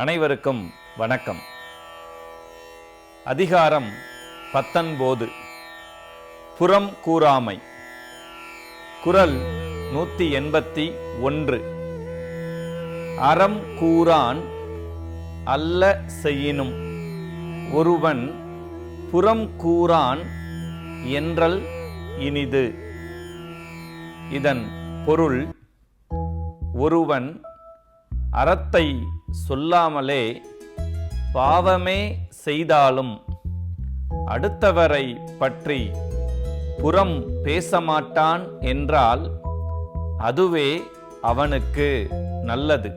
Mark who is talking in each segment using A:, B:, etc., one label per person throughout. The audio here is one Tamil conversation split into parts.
A: அனைவருக்கும் வணக்கம். அதிகாரம் பத்தன்போது. புறம் கூறாமை. குரல் நூற்றி எண்பத்தி ஒன்று. அறம் கூறான் அல்ல செய்யினும். ஒருவன் புறம் கூறான் என்றல் இனிது. இதன் பொருள் ஒருவன் அறத்தை சொல்லாமலே பாவமே செய்தாலும் அடுத்தவரை பற்றி புறம் பேசமாட்டான் என்றால் அதுவே அவனுக்கு நல்லது.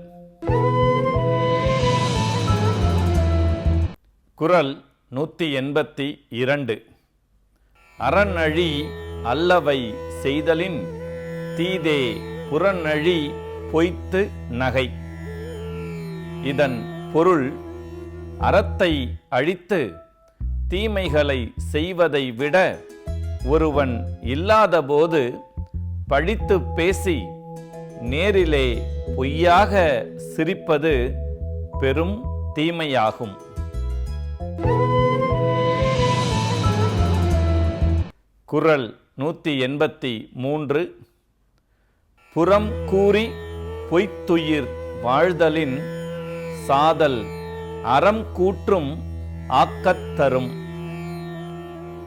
A: குரல் நூற்றி எண்பத்தி இரண்டு. அறநழி அல்லவை செய்தலின் தீதே புறநழி பொய்த்து நகை. இதன் பொருள் அறத்தை அழித்து தீமைகளை செய்வதை விட ஒருவன் இல்லாதபோது பழித்து பேசி நேரிலே பொய்யாக சிரிப்பது பெரும் தீமையாகும். குரல் நூத்தி எண்பத்தி மூன்று. புறம் கூறி பொய்த்துயிர் வாழ்தலின் சாதல் அறம் கூற்றும் ஆக்கத்தரும்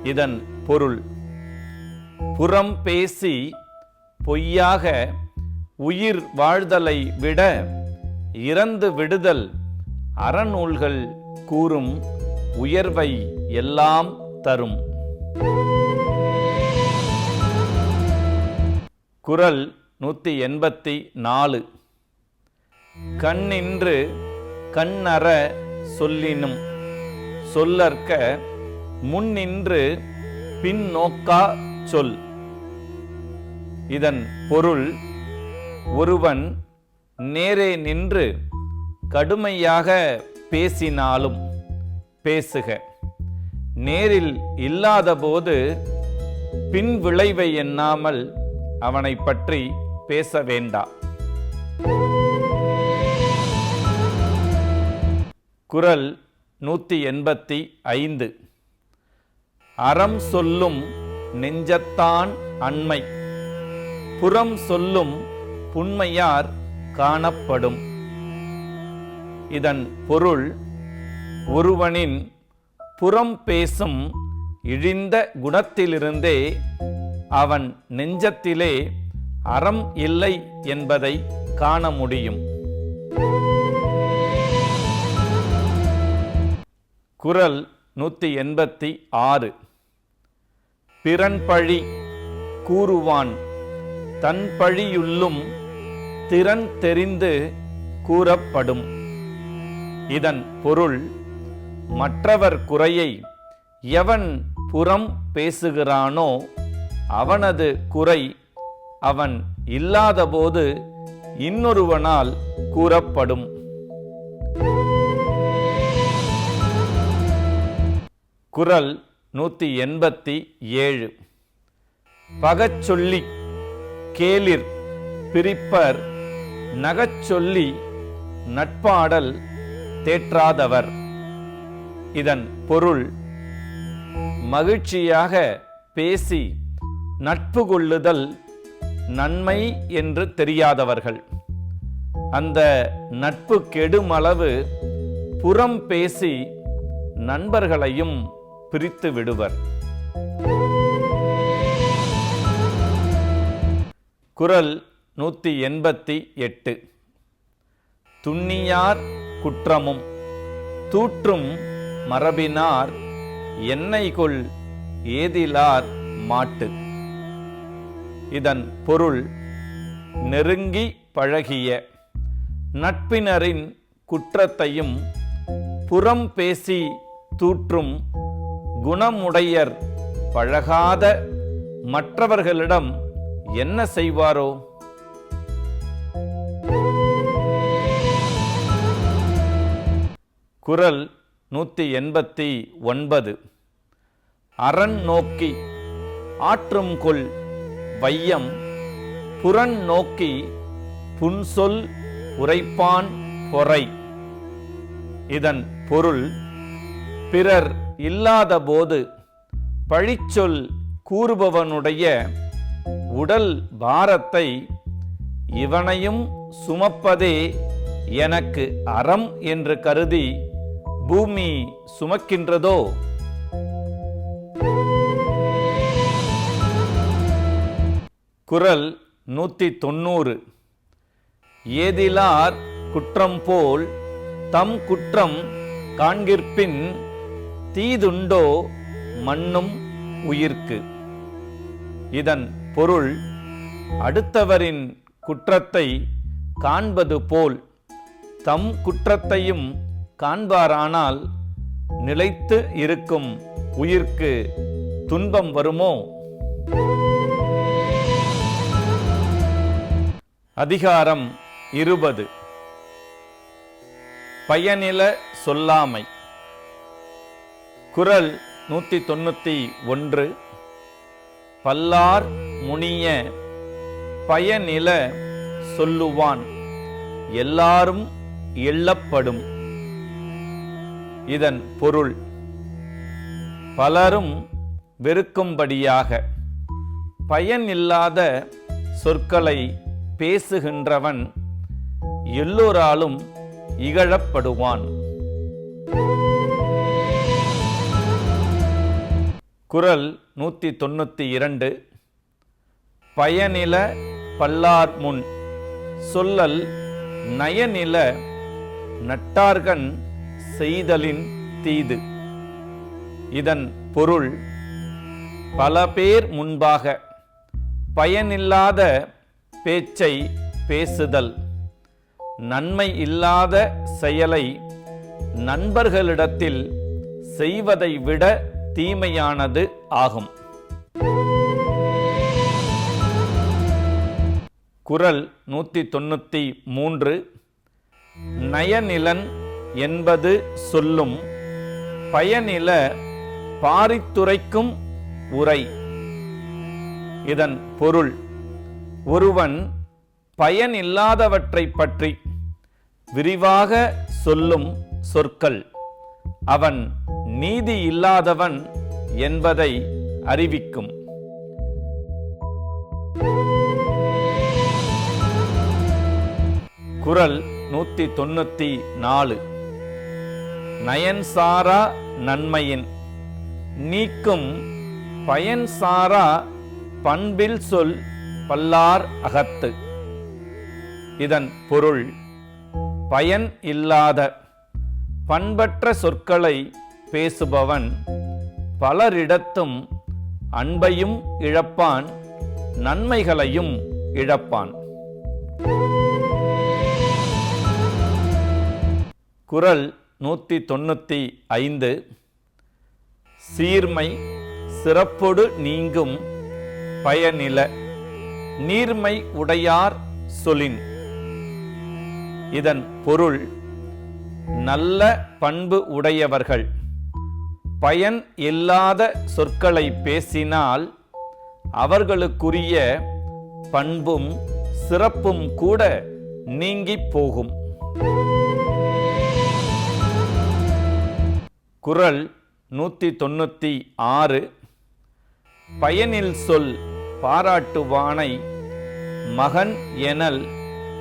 A: இதன் பொருள் புறம் பேசி பொய்யாக உயிர் வாழ்தலை விட இறந்து விடுதல் அறநூல்கள் கூறும் உயர்வை எல்லாம் தரும். குரல் நூத்தி எண்பத்தி நாலு. கண்ணின்று கண்ணற சொல்லினும் சொல்லற்க முன்னின்று பின்னோக்கா சொல். இதன் பொருள் ஒருவன் நேரே நின்று கடுமையாக பேசினாலும் பேசுக. நேரில் இல்லாதபோது பின் விளைவை எண்ணாமல் அவனை பற்றி பேச வேண்டா. குரல் நூற்றி எண்பத்தி ஐந்து. அறம் சொல்லும் நெஞ்சத்தான் அண்மை. புறம் சொல்லும் புண்மையார் காணப்படும். இதன் பொருள் ஒருவனின் புறம் பேசும் இழிந்த குணத்திலிருந்தே அவன் நெஞ்சத்திலே அறம் இல்லை என்பதை காண முடியும். குரல் நூற்றி எண்பத்தி ஆறு. பிறன்பழி கூறுவான். தன் பழியுள்ளும் திறன் தெரிந்து கூறப்படும். இதன் பொருள் மற்றவர் குறையை எவன் புறம் பேசுகிறானோ அவனது குறை அவன் இல்லாதபோது இன்னொருவனால் கூறப்படும். குரல் நூற்றி எண்பத்தி ஏழு. பகச்சொல்லி கேளிர் பிரிப்பர் நகச்சொல்லி நட்பாடல் தேற்றாதவர். இதன் பொருள் மகிழ்ச்சியாக பேசி நட்பு கொள்ளுதல் நன்மை என்று தெரியாதவர்கள். அந்த நட்பு கெடுமளவு புறம் பேசி நண்பர்களையும் பிரித்து விடுவர். குரல் நூத்தி எண்பத்தி எட்டு. துண்ணியார் குற்றமும் தூற்றும் மரபினார் எண்ணெய் கொள் ஏதிலார் மாட்டு. இதன் பொருள் நெருங்கி பழகிய நட்பினரின் குற்றத்தையும் புறம் பேசி தூற்றும் குணமுடையர் பழகாத மற்றவர்களிடம் என்ன செய்வாரோ? குரல் நூற்றி எண்பத்தி ஒன்பது. அரண் நோக்கி ஆற்றும் கொள் வையம் புறன் நோக்கி புன்சொல் உரைப்பான் பொறை. இதன் பொருள் பிறர் இல்லாதபோது பழிச்சொல் கூறுபவனுடைய உடல் பாரத்தை இவனையும் சுமப்பதே எனக்கு அறம் என்று கருதி பூமி சுமக்கின்றதோ? குரல் நூற்றி தொண்ணூறு. ஏதிலார் குற்றம் போல் தம் குற்றம் காண்கிற்பின் தீதுண்டோ மண்ணும் உயிர்க்கு. இதன் பொருள் அடுத்தவரின் குற்றத்தை காண்பது போல் தம் குற்றத்தையும் காண்பாரானால் நிலைத்து இருக்கும் உயிர்க்கு துன்பம் வருமோ? அதிகாரம் இருபது. பயனில சொல்லாமை. குரல் நூற்றி தொண்ணூற்றி ஒன்று. பல்லார் முனிய பயனில சொல்லுவான் எல்லாரும் எள்ளப்படும். இதன் பொருள் பலரும் வெறுக்கும்படியாக பயனில்லாத சொற்களை பேசுகின்றவன் எல்லோராலும் இகழப்படுவான். குரல் நூற்றி தொண்ணூற்றி இரண்டு. பயனில பல்லார் முன். சொல்லல் நயனில நட்டார்கன் செய்தலின் தீது. இதன் பொருள் பல பேர் முன்பாக பயனில்லாத பேச்சை பேசுதல். நன்மை இல்லாத செயலை நண்பர்களிடத்தில் செய்வதை விட தீமையானது ஆகும். குரல் நூற்றி தொண்ணூற்றி மூன்று. நயநிலன் என்பது சொல்லும். பயனில பாரித்துரைக்கும் உரை. இதன் பொருள் ஒருவன் பயனில்லாதவற்றை பற்றி விரிவாக சொல்லும் சொற்கள். அவன் நீதி இல்லாதவன் என்பதை அறிவிக்கும். குரல் நூற்றி தொண்ணூற்றி நாலு நயன்சாரா நன்மையின். நீக்கும் பயன்சாரா பண்பில் சொல் பல்லார் அகத்து. இதன் பொருள் பயன் இல்லாத பண்பற்ற சொற்களை பேசுபவன் பலரிடத்தும் அன்பையும் இழப்பான் நன்மைகளையும் இழப்பான். குரல் நூற்றி தொண்ணூற்றி ஐந்து. சீர்மை சிறப்பொடு நீங்கும் பயனில நீர்மை உடையார் சொலின் இதன் பொருள் நல்ல பண்பு உடையவர்கள். பயன் இல்லாத சொற்களை பேசினால் அவர்களுக்குரிய பண்பும் சிறப்பும் கூட நீங்கிப் போகும். குரல் நூற்றி தொண்ணூற்றி ஆறு. பயனில் சொல் பாராட்டுவானை மகன் எனல்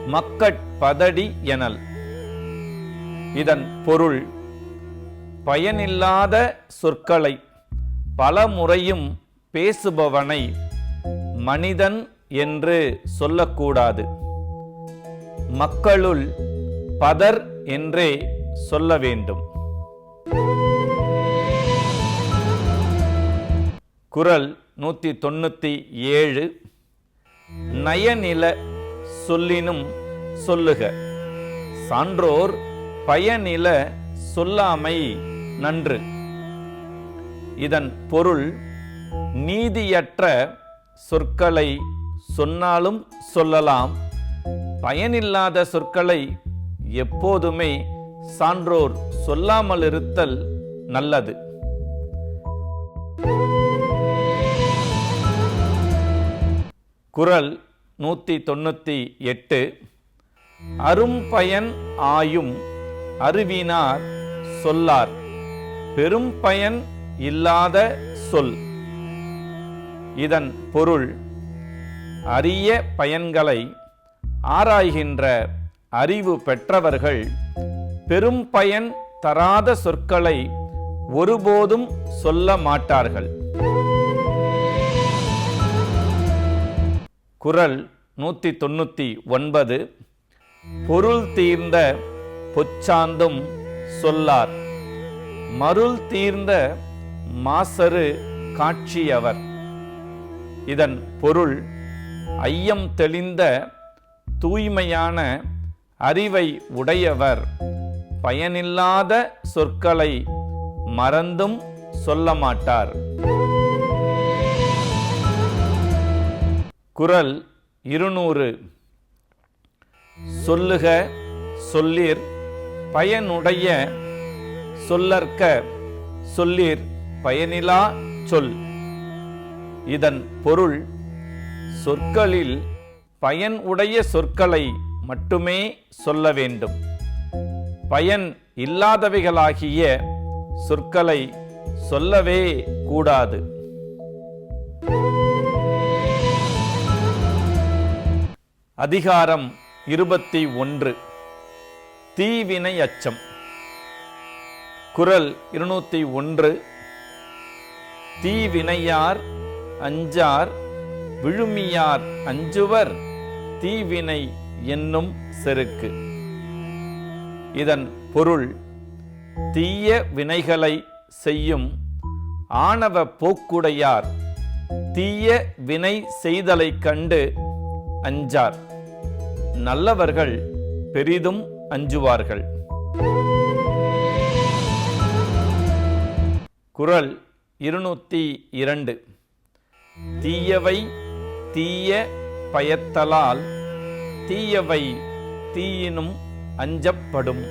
A: மக்கட் பதடி எனல். இதன் பொருள் பயனில்லாத சொற்களை பல முறையும் பேசுபவனை மனிதன் என்று சொல்லக்கூடாது. மக்களுள் பதர் என்றே சொல்ல வேண்டும். குரல் நூற்றி தொண்ணூற்றி ஏழு. நயநில சொல்லினும் சொல்லுக. சான்றோர் பயனில சொல்லாமை நன்று. இதன் பொருள் நீதியற்ற சொற்களை சொன்னாலும் சொல்லலாம் பயனில்லாத சொற்களை எப்போதுமே சான்றோர் சொல்லாமல் இருத்தல் நல்லது. குரல் நூற்றி தொண்ணூற்றி எட்டு. அரும்பயன் ஆயும் அருவினார் சொல்லார். பெரும் பயன் இல்லாத சொல். இதன் பொருள் அரிய பயன்களை ஆராய்கின்ற அறிவு பெற்றவர்கள் பெரும் பயன் தராத சொற்களை ஒருபோதும் சொல்ல மாட்டார்கள். குரல் நூற்றி தொண்ணூற்றி ஒன்பது பொருள் தீர்ந்த பொச்சாந்தும் சொல்லார். மருள் தீர்ந்த மாசரு காட்சியவர். இதன் பொருள் ஐயம் தெளிந்த தூய்மையான அறிவை உடையவர். பயனில்லாத சொற்களை மறந்தும் சொல்ல மாட்டார். குரல் இருநூறு. சொல்லுக சொல்லிர் பயனுடைய சொல்லற்க சொல்லிர் பயனிலா சொல். இதன் பொருள் சொற்களில் பயன் உடைய சொற்களை மட்டுமே சொல்ல வேண்டும். பயன் இல்லாதவைகளாகிய சொற்களை சொல்லவே கூடாது. அதிகாரம் இருபத்தி ஒன்று. தீவினை அச்சம். குரல் இருநூத்தி ஒன்று. தீவினையார் அஞ்சார் விழுமியார் அஞ்சுவர் தீவினை என்னும் செருக்கு. இதன் பொருள் தீய வினைகளை செய்யும் ஆணவ போக்குடையார் தீய வினை செய்தலைக் கண்டு அஞ்சார். நல்லவர்கள் பெரிதும் அஞ்சுவார்கள். குரல் இருநூத்தி இரண்டு. தீயவை தீய பயத்தலால் தீயவை தீயினும் அஞ்சப்படும்.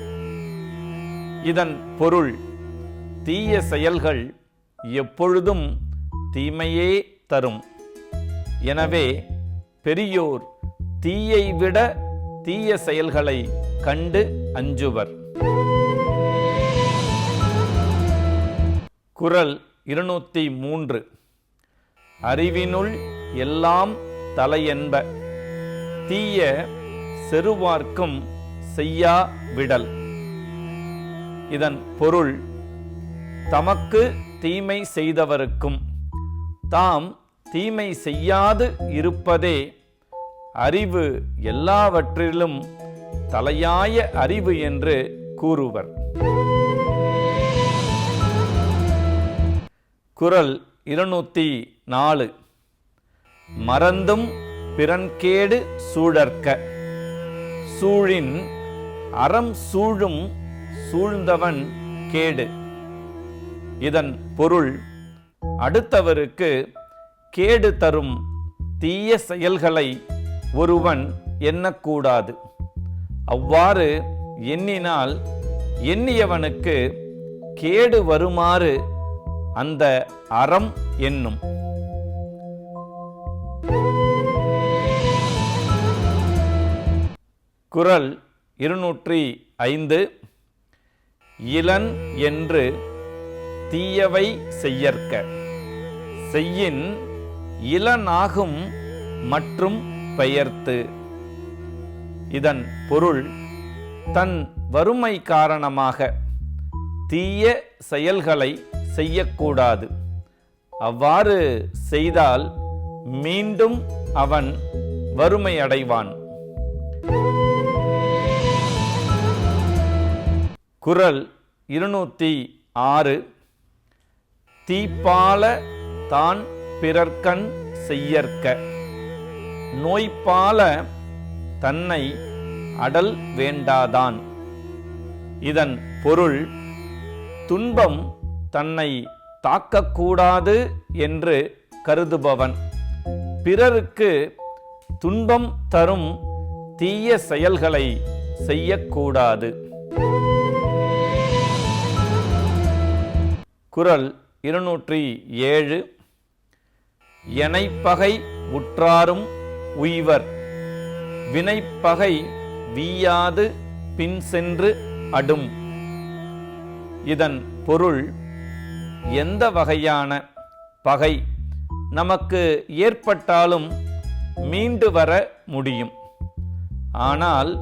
A: இதன் பொருள் தீய செயல்கள் எப்பொழுதும் தீமையே தரும். எனவே பெரியோர் தீயை விட தீய செயல்களை கண்டு அஞ்சுவர். குரல் இருநூத்தி மூன்று. அறிவினுள் எல்லாம் தலையென்ப தீய செருவார்க்கும் செய்யா விடல். இதன் பொருள் தமக்கு தீமை செய்தவருக்கும் தாம் தீமை செய்யாது இருப்பதே அறிவு எல்லாவற்றிலும் தலையாய அறிவு என்று கூறுவர். குரல் இருநூற்றி நாலு. மறந்தும் பிறன்கேடு சூழற்க. சூழின் அறம் சூழும் சூழ்ந்தவன் கேடு. இதன் பொருள் அடுத்தவருக்கு கேடு தரும் தீய செயல்களை ஒருவன் எண்ணக்கூடாது. அவ்வாறு எண்ணினால் எண்ணியவனுக்கு கேடு வருமாறு அந்த அறம் என்னும். குரல் இருநூற்றி ஐந்து. இளன் என்று தீயவை செய்யற்க. செய்யின் இளனாகும் மற்றும் பெயர்த்து. இதன் பொருள் தன் வறுமை காரணமாக தீய செயல்களை செய்யக்கூடாது. அவ்வாறு செய்தால் மீண்டும் அவன் வறுமையடைவான். குரல் இருநூத்தி ஆறு. தீப்பால தான் பிறர்க்கண் செய்யற்க. நோய்பால தன்னை அடல் வேண்டாதான். இதன் பொருள் துன்பம் தன்னை தாக்கக்கூடாது என்று கருதுபவன். பிறருக்கு துன்பம் தரும் தீய செயல்களை செய்யக்கூடாது. குரல் இருநூற்றி ஏழு. எனைப்பகை உற்றாரும் உய்வர். வினைப்பகை வீயாது பின் சென்று அடும். இதன் பொருள் எந்த வகையான பகை நமக்கு ஏற்பட்டாலும் மீண்டு வர முடியும். ஆனால்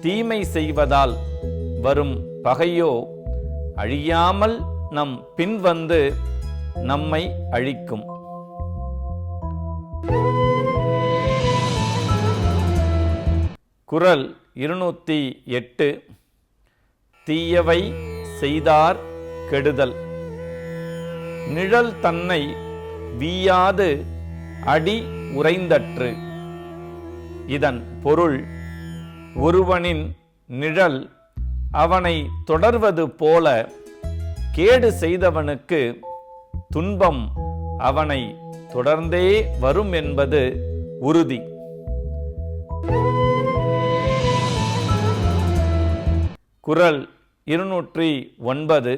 A: தீமை செய்வதால் வரும் பகையோ அழியாமல் நம் பின்வந்து நம்மை அழிக்கும். குரல் இருநூத்தி எட்டு தீயவை செய்தார் கெடுதல். நிழல் தன்னை வீயாது அடி உறைந்தற்று. இதன் பொருள் ஒருவனின் நிழல் அவனை தொடர்வது போல கேடு செய்தவனுக்கு துன்பம் அவனை தொடர்ந்தே வரும் என்பது உறுதி. குரல் இருநூற்றி ஒன்பது.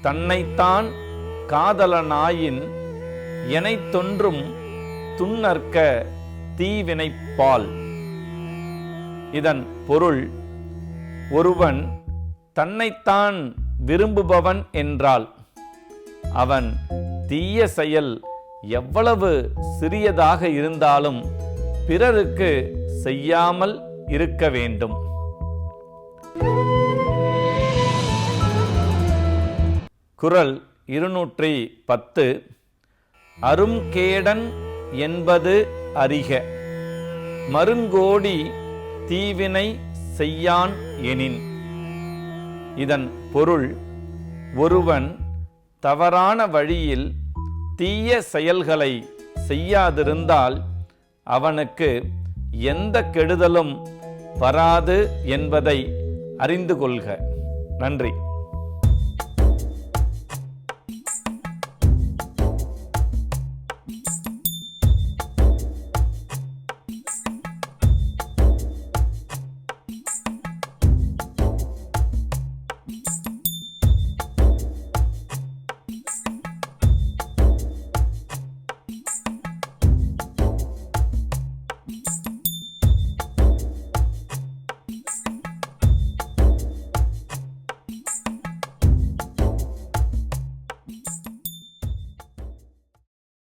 A: தன்னைத்தான் காதலனாயின் எனை தொன்றும் துன்னற்க தீவினைப்பால். இதன் பொருள் ஒருவன் தன்னைத்தான் விரும்புபவன் என்றால் அவன் தீய செயல் எவ்வளவு சிறியதாக இருந்தாலும் பிறருக்கு செய்யாமல் இருக்க வேண்டும். குரல் இருநூற்றி பத்து அரும்கேடன் என்பது அறிக. மருங்கோடி தீவினை செய்யான் எனின். இதன் பொருள் ஒருவன் தவறான வழியில் தீய செயல்களை செய்யாதிருந்தால் அவனுக்கு எந்த கெடுதலும் வராது என்பதை அறிந்து கொள்க. நன்றி.